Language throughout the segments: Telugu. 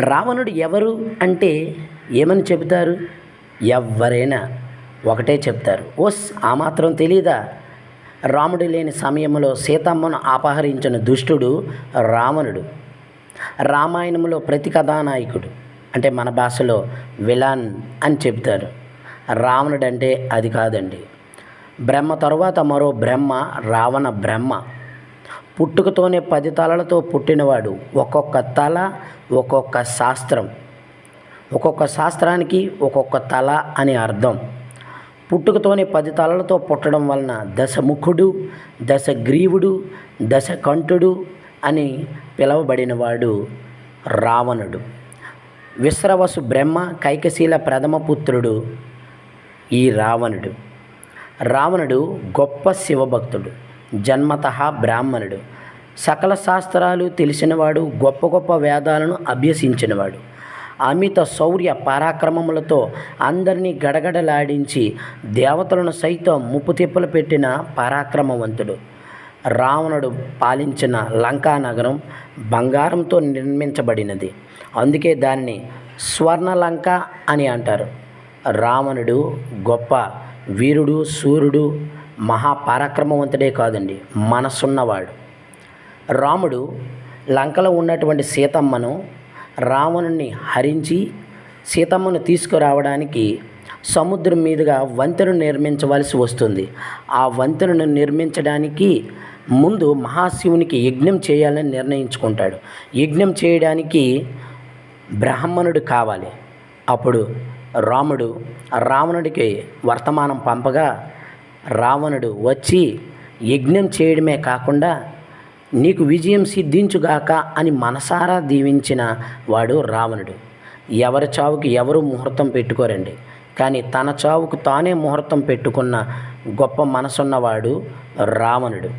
రావణుడు ఎవరు అంటే ఏమని చెబుతారు? ఎవరైనా ఒకటే చెప్తారు ఓస్ ఆ మాత్రం తెలీదా? రాముడు లేని సమయంలో సీతమ్మను అపహరించిన దుష్టుడు రావణుడు. రామాయణంలో ప్రతి కథానాయకుడు అంటే మన భాషలో విలాన్ అని చెబుతారు. రావణుడు అంటే అది కాదండి. బ్రహ్మ తరువాత మరో బ్రహ్మ రావణ బ్రహ్మ. పుట్టుకతోనే పది తలలతో పుట్టినవాడు ఒక్కొక్క తల ఒక్కొక్క శాస్త్రం. ఒక్కొక్క శాస్త్రానికి ఒక్కొక్క తల అని అర్థం. పుట్టుకతోనే పది తలలతో పుట్టడం వలన దశముఖుడు దశగ్రీవుడు దశకంఠుడు అని పిలువబడినవాడు రావణుడు. విశ్రవసు బ్రహ్మ కైకశీల ప్రథమ పుత్రుడు ఈ రావణుడు. రావణుడు గొప్ప శివభక్తుడు. జన్మత బ్రాహ్మణుడు. సకల శాస్త్రాలు తెలిసినవాడు గొప్ప గొప్ప వేదాలను అభ్యసించినవాడు. అమిత శౌర్య పరాక్రమములతో అందరినీ గడగడలాడించి దేవతలను సైతం ముప్పు తిప్పలు పెట్టిన పరాక్రమవంతుడు. రావణుడు పాలించిన లంకా నగరం బంగారంతో నిర్మించబడినది. అందుకే దాన్ని స్వర్ణలంక అని అంటారు. రావణుడు గొప్ప వీరుడు సూర్యుడు మహాపరాక్రమవంతుడే కాదండి మనసున్నవాడు. రాముడు లంకలో ఉన్నటువంటి సీతమ్మను రావణుని హరించి సీతమ్మను తీసుకురావడానికి సముద్రం మీదుగా వంతెను నిర్మించవలసి వస్తుంది. ఆ వంతెనను నిర్మించడానికి ముందు మహాశివునికి యజ్ఞం చేయాలని నిర్ణయించుకుంటాడు. యజ్ఞం చేయడానికి బ్రాహ్మణుడు కావాలి. అప్పుడు రాముడు రావణుడికి వర్తమానం పంపగా రావణుడు వచ్చి యజ్ఞం చేయడమే కాకుండా నీకు విజయం సిద్ధించుగాక అని మనసారా దీవించిన వాడు రావణుడు. ఎవరి చావుకి ఎవరు ముహూర్తం పెట్టుకోరండి. కానీ తన చావుకు తానే ముహూర్తం పెట్టుకున్న గొప్ప మనసున్నవాడు రావణుడు.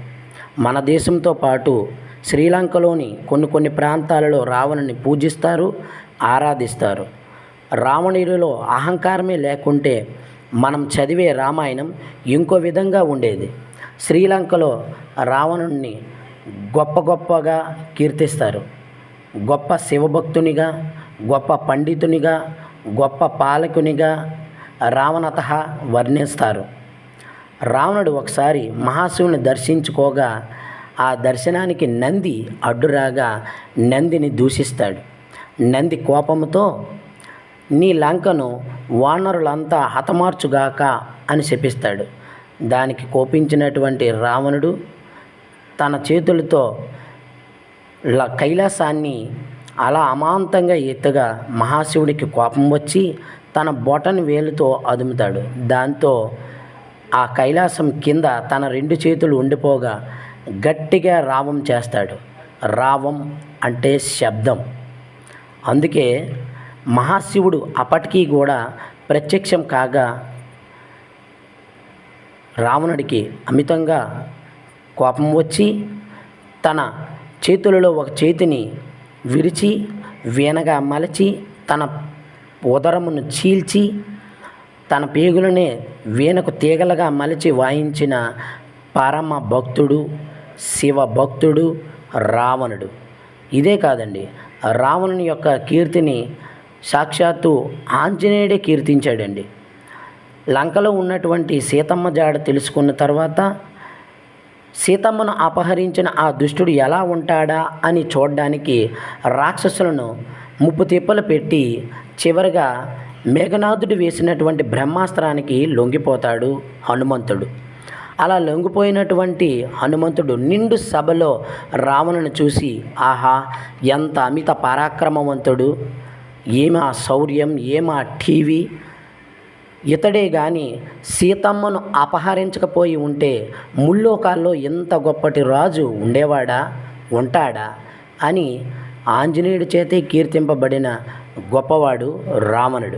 మన దేశంతో పాటు శ్రీలంకలోని కొన్ని కొన్ని ప్రాంతాలలో రావణుని పూజిస్తారు ఆరాధిస్తారు. రావణుడిలో అహంకారమే లేకుంటే మనం చదివే రామాయణం ఇంకో విధంగా ఉండేది. శ్రీలంకలో రావణుణ్ణి గొప్ప గొప్పగా కీర్తిస్తారు. గొప్ప శివభక్తునిగా గొప్ప పండితునిగా గొప్ప పాలకునిగా రావణత వర్ణిస్తారు. రావణుడు ఒకసారి మహాశివుని దర్శించుకోగా ఆ దర్శనానికి నంది అడ్డురాగా నందిని దూషిస్తాడు. నంది కోపంతో నీ లంకను వానరులంతా హతమార్చుగాక అని శపిస్తాడు. దానికి కోపించినటువంటి రావణుడు తన చేతులతో కైలాసాన్ని అలా అమాంతంగా ఎత్తుగా మహాశివుడికి కోపం వచ్చి తన బొటన్ వేలుతో అదుముతాడు. దాంతో ఆ కైలాసం కింద తన రెండు చేతులు ఉండిపోగా గట్టిగా రావం చేస్తాడు. రావం అంటే శబ్దం. అందుకే మహాశివుడు అప్పటికీ కూడా ప్రత్యక్షం కాగా రావణుడికి అమితంగా కోపం వచ్చి తన చేతులలో ఒక చేతిని విరిచి వీణగా మలచి తన ఉదరమును చీల్చి తన పేగులనే వీణకు తీగలుగా మలిచి వాయించిన పరమ భక్తుడు శివ భక్తుడు రావణుడు. ఇదే కాదండి రావణుని యొక్క కీర్తిని సాక్షాత్తు ఆంజనేయుడే కీర్తించాడండి. లంకలో ఉన్నటువంటి సీతమ్మ జాడ తెలుసుకున్న తర్వాత సీతమ్మను అపహరించిన ఆ దుష్టుడు ఎలా ఉంటాడా అని చూడడానికి రాక్షసులను ముప్పు తిప్పలు పెట్టి చివరిగా మేఘనాథుడు వేసినటువంటి బ్రహ్మాస్త్రానికి లొంగిపోతాడు హనుమంతుడు. అలా లొంగిపోయినటువంటి హనుమంతుడు నిండు సభలో రావణను చూసి ఆహా ఎంత అమిత పరాక్రమవంతుడు! ఏమా శౌర్యం ఏమా టీవీ ఇతడే గాని సీతమ్మను అపహరించకపోయి ఉంటే ముల్లోకాల్లో ఇంత గొప్పటి రాజు ఉండేవాడా? ఉంటాడా? అని ఆంజనేయుడి చేతే కీర్తింపబడిన గొప్పవాడు రావణుడు.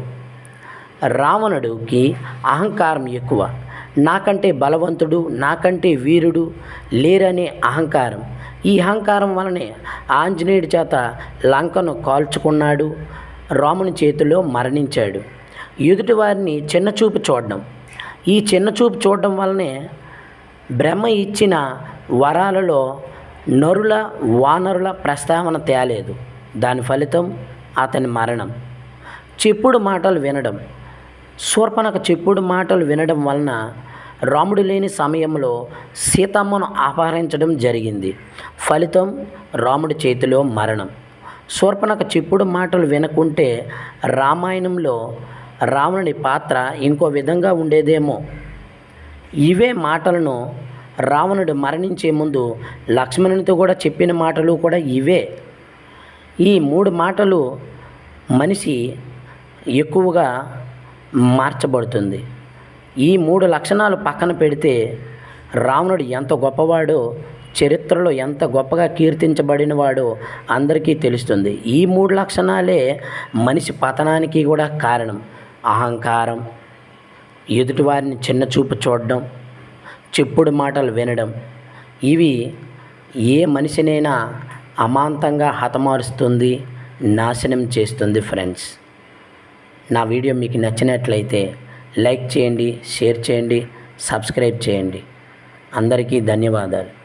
రావణుడికి అహంకారం ఎక్కువ. నాకంటే బలవంతుడు నాకంటే వీరుడు లేరనే అహంకారం. ఈ అహంకారం వలనే ఆంజనేయుడి చేత లంకను కాల్చుకున్నాడు. రాముని చేతిలో మరణించాడు. ఎదుటి వారిని చిన్నచూపు చూడడం. ఈ చిన్నచూపు చూడడం వల్లనే బ్రహ్మ ఇచ్చిన వరాలలో నరుల వానరుల ప్రస్తావన తేలేదు. దాని ఫలితం అతని మరణం. చెప్పుడు మాటలు వినడం. శూర్పణకు చెప్పుడు మాటలు వినడం వలన రాముడు లేని సమయంలో సీతమ్మను అపహరించడం జరిగింది. ఫలితం రాముడి చేతిలో మరణం. శూర్పణకు చెప్పుడు మాటలు వినకుంటే రామాయణంలో రావణుని పాత్ర ఇంకో విధంగా ఉండేదేమో. ఇవే మాటలను రావణుడు మరణించే ముందు లక్ష్మణునితో కూడా చెప్పిన మాటలు కూడా ఇవే. ఈ మూడు మాటలు మనిషి ఎక్కువగా మార్చబడుతుంది. ఈ మూడు లక్షణాలు పక్కన పెడితే రావణుడు ఎంత గొప్పవాడో చరిత్రలో ఎంత గొప్పగా కీర్తించబడినవాడో అందరికీ తెలుస్తుంది. ఈ మూడు లక్షణాలే మనిషి పతనానికి కూడా కారణం. అహంకారం ఎదుటివారిని చిన్న చూపు చూడడం చెప్పుడు మాటలు వినడం ఇవి ఏ మనిషినైనా అమాంతంగా హతమారుస్తుంది నాశనం చేస్తుంది ఫ్రెండ్స్ నా వీడియో మీకు నచ్చినట్లయితే లైక్ చేయండి షేర్ చేయండి సబ్స్క్రైబ్ చేయండి. అందరికీ ధన్యవాదాలు.